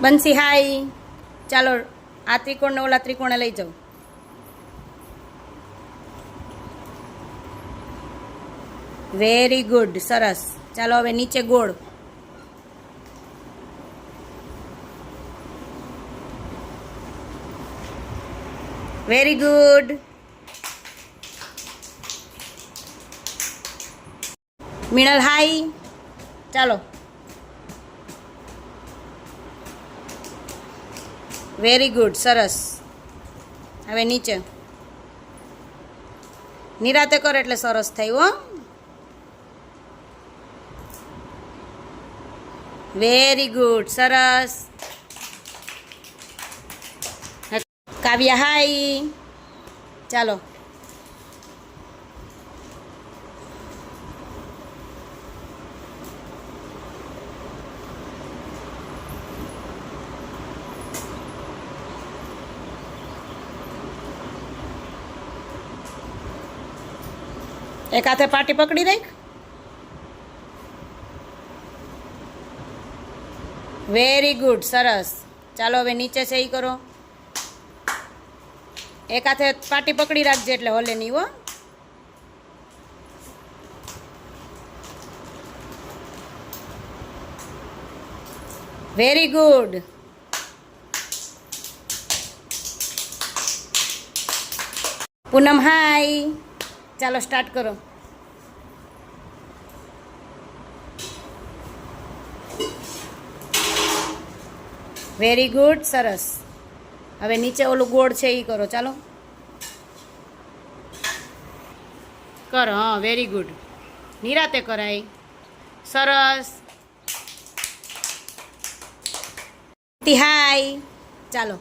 બંસી, હાય. ચાલો, આ ત્રિકોણને ઓલા ત્રિકોણે લઈ જાઉં વેરી ગુડ સરસ. ચાલો, હવે નીચે ગોળ. Very good Minal, hi. ચાલો. વેરી ગુડ સરસ. હવે નીચે. નિરાતે કર એટલે સરસ થયું, હો. વેરી ગુડ સરસ. કાવ્યા, હાય. ચાલો. એક હાથે પાટી પકડી રાખ વેરી ગુડ સરસ. ચાલો હવે નીચે સહી કરો. એક હાથે પાટી પકડી રાખજે એટલે હોલે નહીં હો. વેરી ગુડ પૂનમ હાય ચાલો સ્ટાર્ટ કરો. વેરી ગુડ સરસ. હવે નીચે ઓલું ગોળ છે એ કરો, ચાલો. કરો, હા વેરી ગુડ નિરાતે કરાય. સરસ. હાય ચાલો.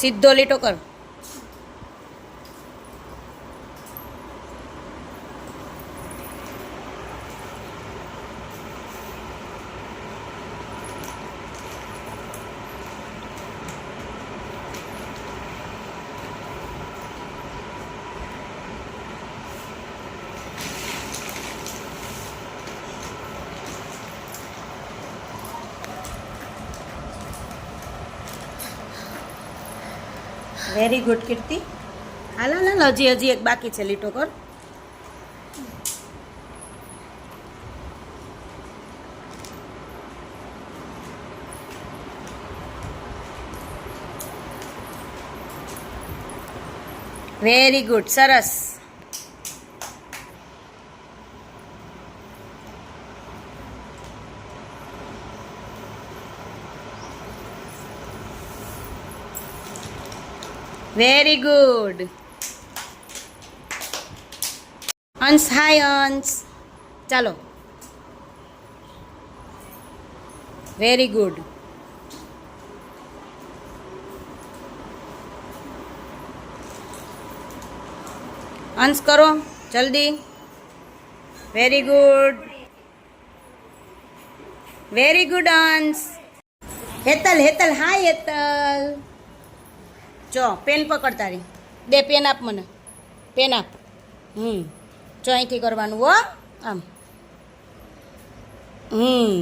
સીધો લીટો કર. વેરી ગુડ કીર્તિ હાલ હાલ હાલ, હજી હજી એક બાકી છે, લીટો કર. વેરી ગુડ સરસ. Very good Ansh hi Ansh ચાલો વેરી ગુડ અંશ કરો જલ્દી વેરી ગુડ વેરી ગુડ અંશ હેતલ હેતલ હાય હેતલ જો પેન પકડ તારી દે પેન આપ મને પેન આપ હમ જો અહીંથી કરવાનું હો આમ હમ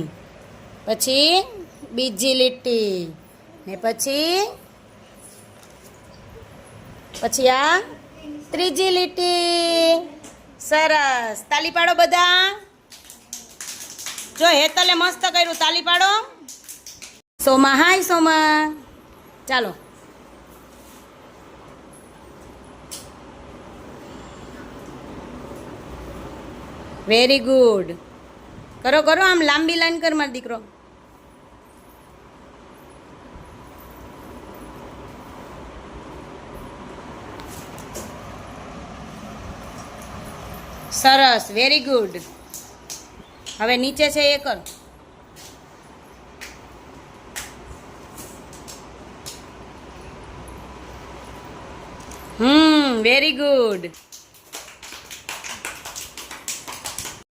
પછી બીજી લીટી ને પછી પછી આ ત્રીજી લીટી સરસ તાલી પાડો બધા જો હેતલે મસ્ત કર્યું તાલી પાડો સોમા હાય સોમા ચાલો વેરી ગુડ કરો કરો, આમ લાંબી લાઈન કર મારો દીકરો. સરસ વેરી ગુડ હવે નીચે છે એ કર. હમ વેરી ગુડ